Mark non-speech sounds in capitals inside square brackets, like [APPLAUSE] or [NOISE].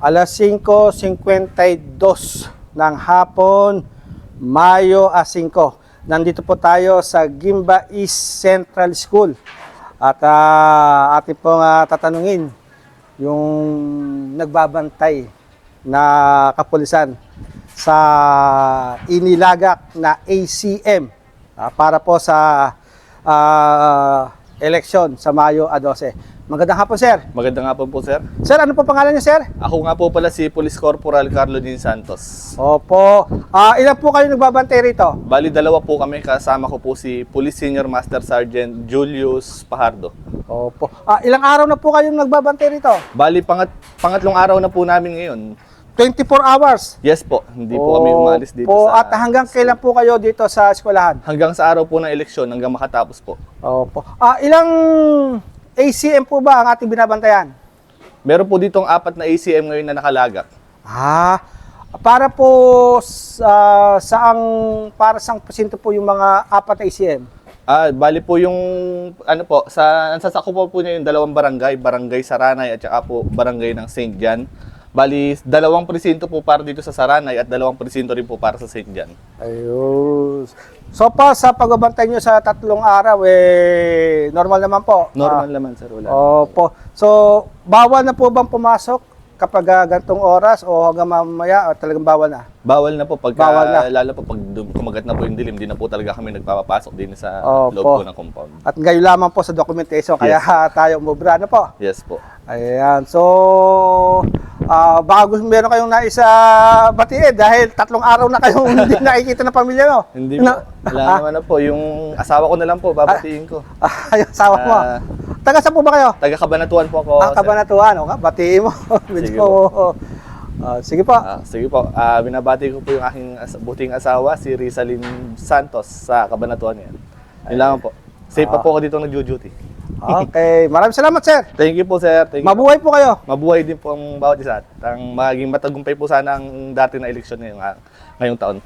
Alas 5.52 ng hapon, Mayo a 5. Nandito po tayo sa Gimba East Central School. At ah, ating pong ah, tatanungin yung nagbabantay na kapulisan sa inilagak na ACM ah, para po sa ah, eleksyon sa Mayo a 12. Magandang hapon, sir. Maganda nga po po, sir. Sir, ano po pangalan niyo, sir? Ako nga po pala si Police Corporal Carlo Din Santos. Opo. Ah, ilan po kayo nagbabantay rito? Bali, dalawa po kami. Kasama ko po si Police Senior Master Sergeant Julius Pajardo. Opo. Ah, ilang araw na po kayong nagbabantay rito? Bali, pangat, pangatlong araw na po namin ngayon. 24 hours. Yes po, hindi po kami umalis dito Opo. sa... At hanggang kailan po kayo dito sa eskwelahan? Hanggang sa araw po ng eleksyon, hanggang makatapos po. Opo. Ah, ilang ACM po ba ang ating binabantayan? Meron po ditong apat na ACM ngayon na nakalagak. Ah, para po sa saang para sang pasyente po yung mga apat na ACM? Ah, bali po yung ano po, sa nasasakupan po niya yung dalawang barangay, barangay Saranay at saka po barangay ng St. John. Bali, dalawang presinto po para dito sa Saranay at dalawang presinto rin po para sa St. John. Ayun. So pa sa pagbabantay nyo sa tatlong araw eh normal naman po. Normal naman sir, wala. Ah, opo. So bawal na po bang pumasok kapag uh, gantong oras o hanggang mamaya o talagang bawal na? Bawal na po pag Bawal na. lalo po pag kumagat na po yung dilim, di na po talaga kami nagpapapasok din sa Opo. loob po ng compound. At ngayon lamang po sa documentation kaya [LAUGHS] tayo umubra na po. Yes po. Ayan. So, ah baka gusto meron kayong naisa batiin dahil tatlong araw na kayong [LAUGHS] hindi nakikita ng pamilya no? Hindi Na- po. Wala naman na po. Yung asawa ko na lang po, babatiin ko. Ah, yung asawa mo. Ah. Taga saan po ba kayo? Taga Kabanatuan po ako. ah, kabanatuan. O batiin mo. [LAUGHS] Medyo, ah, sige po. Ah, sige po. Ah, binabati ko po yung aking as- buting asawa, si Rizalyn Santos sa Kabanatuan yan. Yun lang po. Safe pa Ah. po ako dito nag-duty. Okay. Maraming salamat, sir. Thank you po, sir. Thank you. Mabuhay po kayo. Mabuhay din po ang bawat isa. At ang maging matagumpay po sana ang dati na eleksyon ngayong, ngayong taon.